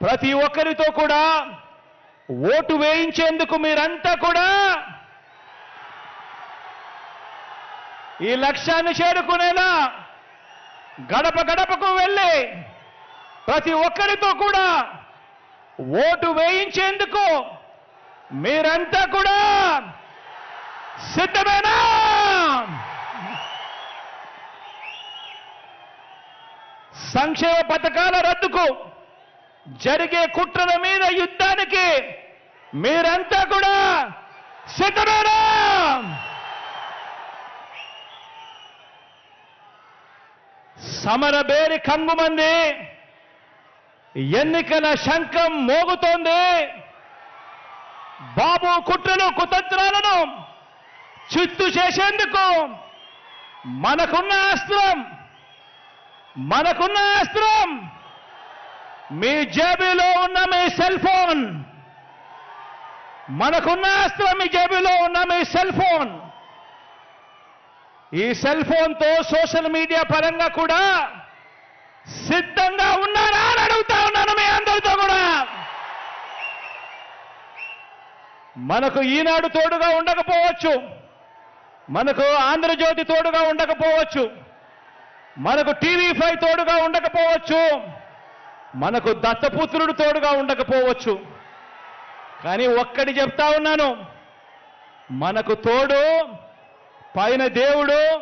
ప్రతి ఒక్కరితో కూడా ఓటు వేయించేందుకు మీరంతా కూడా ఈ లక్ష్యాన్ని చేరుకునేలా గడప గడపకు వెళ్ళి ప్రతి ఒక్కరితో కూడా ఓటు వేయించేందుకు మీరంతా కూడా సిద్ధమేనా? సంక్షేమ పథకాల రద్దుకు జరిగే కుట్రల మీద యుద్ధానికి మీరంతా కూడా సిద్ధమేనా? సమరబేరి కంగుమంది ఎన్నికల శంఖం మోగుతోంది. బాబు కుట్రలు కుతంత్రాలను చిత్తు చేసేందుకు మనకున్న అస్త్రం మనకున్న అస్త్రం మీ జేబులో ఉన్న మీ సెల్ ఫోన్. మనకున్న అస్త్రం మీ జేబులో ఉన్న మీ సెల్ ఫోన్. ఈ సెల్ ఫోన్తో సోషల్ మీడియా పరంగా కూడా సిద్ధంగా ఉన్నారా అని అడుగుతా ఉన్నాను మీ అందరితో కూడా. మనకు ఈనాడు తోడుగా ఉండకపోవచ్చు. మనకు ఆంధ్రజ్యోతి తోడుగా ఉండకపోవచ్చు. మనకు టీవీ ఫైవ్ తోడుగా ఉండకపోవచ్చు. మనకు దత్తపుత్రుడు తోడుగా ఉండకపోవచ్చు. కానీ ఒక్కటి చెప్తా ఉన్నాను. మనకు తోడు పైన దేవుడు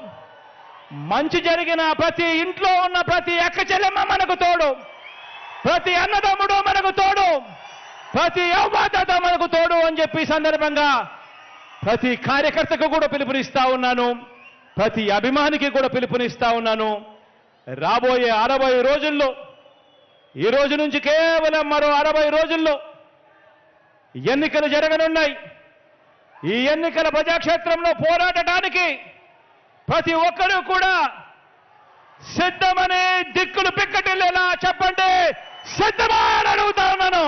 మంచి జరిగిన ప్రతి ఇంట్లో ఉన్న ప్రతి అక్క చెల్లెమ్మ మనకు తోడు. ప్రతి అన్నదమ్ముడు మనకు తోడు. ప్రతి అవమాత మనకు తోడు అని చెప్పి సందర్భంగా ప్రతి కార్యకర్తకు కూడా పిలుపునిస్తా ఉన్నాను. ప్రతి అభిమానికి కూడా పిలుపునిస్తా ఉన్నాను. రాబోయే అరవై రోజుల్లో ఈ రోజు నుంచి కేవలం మరో అరవై రోజుల్లో ఎన్నికలు జరగనున్నాయి. ఈ ఎన్నికల ప్రజాక్షేత్రంలో పోరాడటానికి ప్రతి ఒక్కరూ కూడా సిద్ధమని దిక్కులు పిక్కటిల్లేలా చెప్పండి. సిద్ధమా అని అడుగుతా ఉన్నాను.